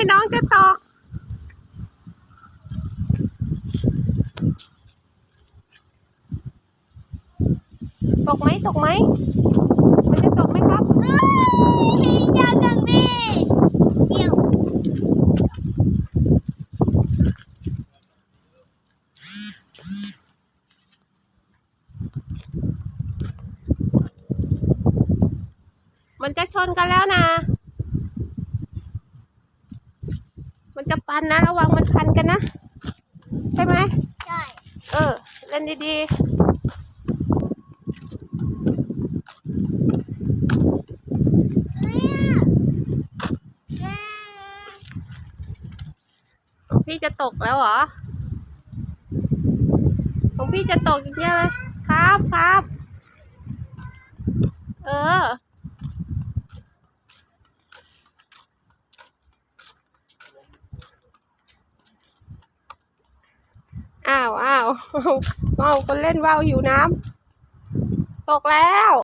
ยน้องจะตก ตกไหมตกไหม มันจะตกไหมครับเอ้ยอยากกันดิเดี๋ยวมันจะชนกันแล้วนะ มันจะปันนะ ระวังมันพันกันนะ ใช่ไหมใช่ เออ เล่นดีเอ้ยแม่ๆของพี่จะตกแล้วเหรอของพี่จะตกอีกเยอะเลยครับครับ เออ อ้าวอ้าวอ้าวคนเล่นว่าวอยู่น้ำตกแล้ว